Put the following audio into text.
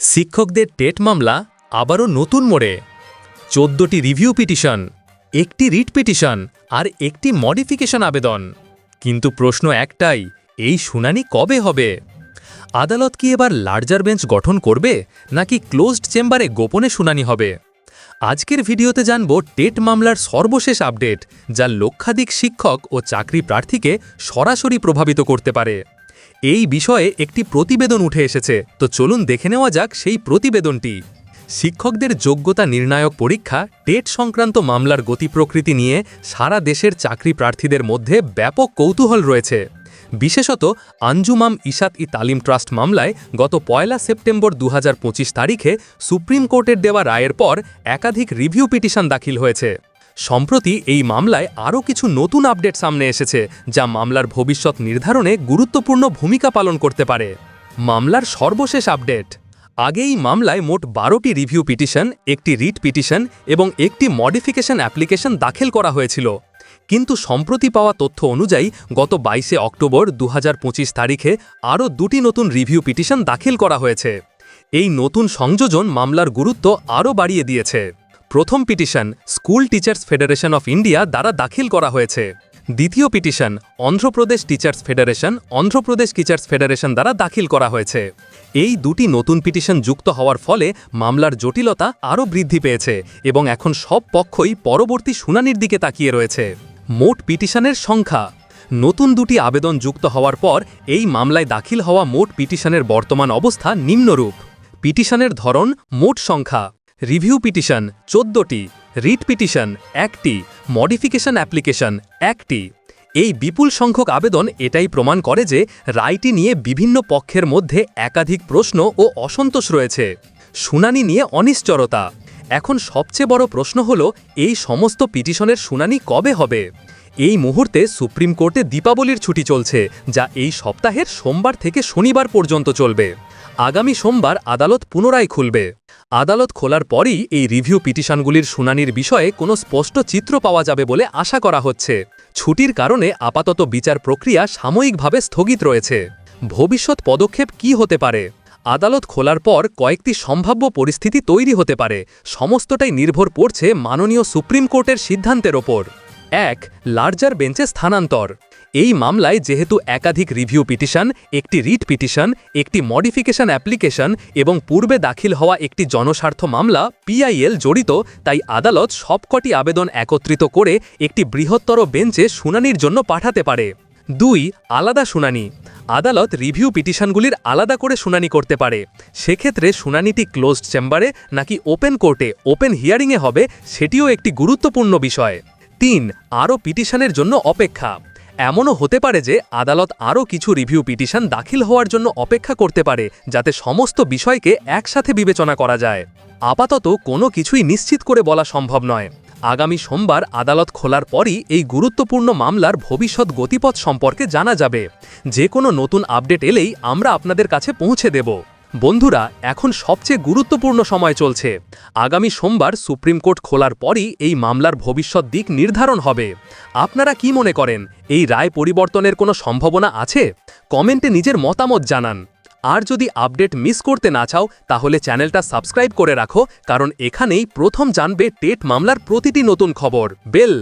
শিক্ষকদের টেট মামলা আবারও নতুন মোড়ে। চোদ্দটি রিভিউ পিটিশন, একটি রিট পিটিশন আর একটি মডিফিকেশন আবেদন। কিন্তু প্রশ্ন একটাই, এই শুনানি কবে হবে? আদালত কি এবার লার্জার বেঞ্চ গঠন করবে নাকি ক্লোজড চেম্বারে গোপনে শুনানি হবে? আজকের ভিডিওতে জানব টেট মামলার সর্বশেষ আপডেট, যা লক্ষাধিক শিক্ষক ও চাকরি প্রার্থীকে সরাসরি প্রভাবিত করতে পারে। এই বিষয়ে একটি প্রতিবেদন উঠে এসেছে। তো চলুন দেখে নেওয়া যাক সেই প্রতিবেদনটি। শিক্ষকদের যোগ্যতা নির্ণায়ক পরীক্ষা, টেট সংক্রান্ত মামলার গতি প্রকৃতি নিয়ে সারা দেশের চাকরি প্রার্থীদের মধ্যে ব্যাপক কৌতূহল রয়েছে। বিশেষত আঞ্জুমাম ইশাত ই তালিম ট্রাস্ট মামলায় গত পয়লা সেপ্টেম্বর দু হাজার পঁচিশ তারিখে সুপ্রিম কোর্টের দেওয়া রায়ের পর একাধিক রিভিউ পিটিশন দাখিল হয়েছে। সম্প্রতি এই মামলায় আরও কিছু নতুন আপডেট সামনে এসেছে, যা মামলার ভবিষ্যৎ নির্ধারণে গুরুত্বপূর্ণ ভূমিকা পালন করতে পারে। মামলার সর্বশেষ আপডেট। আগে এই মামলায় মোট বারোটি রিভিউ পিটিশন, একটি রিট পিটিশন এবং একটি মডিফিকেশন অ্যাপ্লিকেশন দাখিল করা হয়েছিল। কিন্তু সম্প্রতি পাওয়া তথ্য অনুযায়ী, গত বাইশে অক্টোবর দু হাজার পঁচিশ তারিখে আরও দুটি নতুন রিভিউ পিটিশন দাখিল করা হয়েছে। এই নতুন সংযোজন মামলার গুরুত্ব আরও বাড়িয়ে দিয়েছে। প্রথম petition school teachers federation of India দ্বারা দাখিল করা হয়েছে। দ্বিতীয় petition Andhra Pradesh teachers federation, Andhra Pradesh teachers federation দ্বারা দাখিল করা হয়েছে। এই দুটি নতুন পিটিশন যুক্ত হওয়ার ফলে মামলার জটিলতা আরও বৃদ্ধি পেয়েছে এবং এখন সব পক্ষই পরবর্তী শুনানির দিকে তাকিয়ে রয়েছে। মোট পিটিশনের সংখ্যা। নতুন দুটি আবেদন যুক্ত হওয়ার পর এই মামলায় দাখিল হওয়া মোট পিটিশনের বর্তমান অবস্থা নিম্নরূপ। পিটিশনের ধরন মোট সংখ্যা। রিভিউ পিটিশন চোদ্দটি, রিট পিটিশন একটি, মডিফিকেশন অ্যাপ্লিকেশন একটি। এই বিপুল সংখ্যক আবেদন এটাই প্রমাণ করে যে রায়টি নিয়ে বিভিন্ন পক্ষের মধ্যে একাধিক প্রশ্ন ও অসন্তোষ রয়েছে। শুনানি নিয়ে অনিশ্চরতা এখন সবচেয়ে বড় প্রশ্ন হল, এই সমস্ত পিটিশনের শুনানি কবে হবে? এই মুহূর্তে সুপ্রিম কোর্টে দীপাবলির ছুটি চলছে, যা এই সপ্তাহের সোমবার থেকে শনিবার পর্যন্ত চলবে। আগামী সোমবার আদালত পুনরায় খুলবে। আদালত খোলার পরই এই রিভিউ পিটিশনগুলির শুনানির বিষয়ে কোনো স্পষ্ট চিত্র পাওয়া যাবে বলে আশা করা হচ্ছে। ছুটির কারণে আপাতত বিচার প্রক্রিয়া সাময়িকভাবে স্থগিত রয়েছে। ভবিষ্যৎ পদক্ষেপ কি হতে পারে? আদালত খোলার পর কয়েকটি সম্ভাব্য পরিস্থিতি তৈরি হতে পারে। সমস্তটাই নির্ভর পড়ছে মাননীয় সুপ্রিম কোর্টের সিদ্ধান্তের ওপর। এক, লার্জার বেঞ্চে স্থানান্তর। এই মামলায় যেহেতু একাধিক রিভিউ পিটিশন, একটি রিট পিটিশন, একটি মডিফিকেশন অ্যাপ্লিকেশন এবং পূর্বে দাখিল হওয়া একটি জনস্বার্থ মামলা পিআইএল জড়িত, তাই আদালত সবকটি আবেদন একত্রিত করে একটি বৃহত্তর বেঞ্চে শুনানির জন্য পাঠাতে পারে। দুই, আলাদা শুনানি। আদালত রিভিউ পিটিশনগুলির আলাদা করে শুনানি করতে পারে। সেক্ষেত্রে শুনানিটি ক্লোজড চেম্বারে নাকি ওপেন কোর্টে ওপেন হিয়ারিংয়ে হবে, সেটিও একটি গুরুত্বপূর্ণ বিষয়। তিন, আরও পিটিশনের জন্য অপেক্ষা। এমনও হতে পারে যে আদালত আরও কিছু রিভিউ পিটিশন দাখিল হওয়ার জন্য অপেক্ষা করতে পারে, যাতে সমস্ত বিষয়কে একসাথে বিবেচনা করা যায়। আপাতত কোনো কিছুই নিশ্চিত করে বলা সম্ভব নয়। আগামী সোমবার আদালত খোলার পরই এই গুরুত্বপূর্ণ মামলার ভবিষ্যৎ গতিপথ সম্পর্কে জানা যাবে। যে কোনো নতুন আপডেট এলেই আমরা আপনাদের কাছে পৌঁছে দেব। বন্ধুরা, এখন সবচেয়ে গুরুত্বপূর্ণ সময় চলছে। আগামী সোমবার সুপ্রিম কোর্ট খোলার পরই এই মামলার ভবিষ্যৎ দিক নির্ধারণ হবে। আপনারা কি মনে করেন, এই রায় পরিবর্তনের কোনো সম্ভাবনা আছে? কমেন্টে নিজের মতামত জানান। আর যদি আপডেট মিস করতে না চাও, তাহলে চ্যানেলটা সাবস্ক্রাইব করে রাখো, কারণ এখানেই প্রথম জানবে টেট মামলার প্রতিটি নতুন খবর। বেল!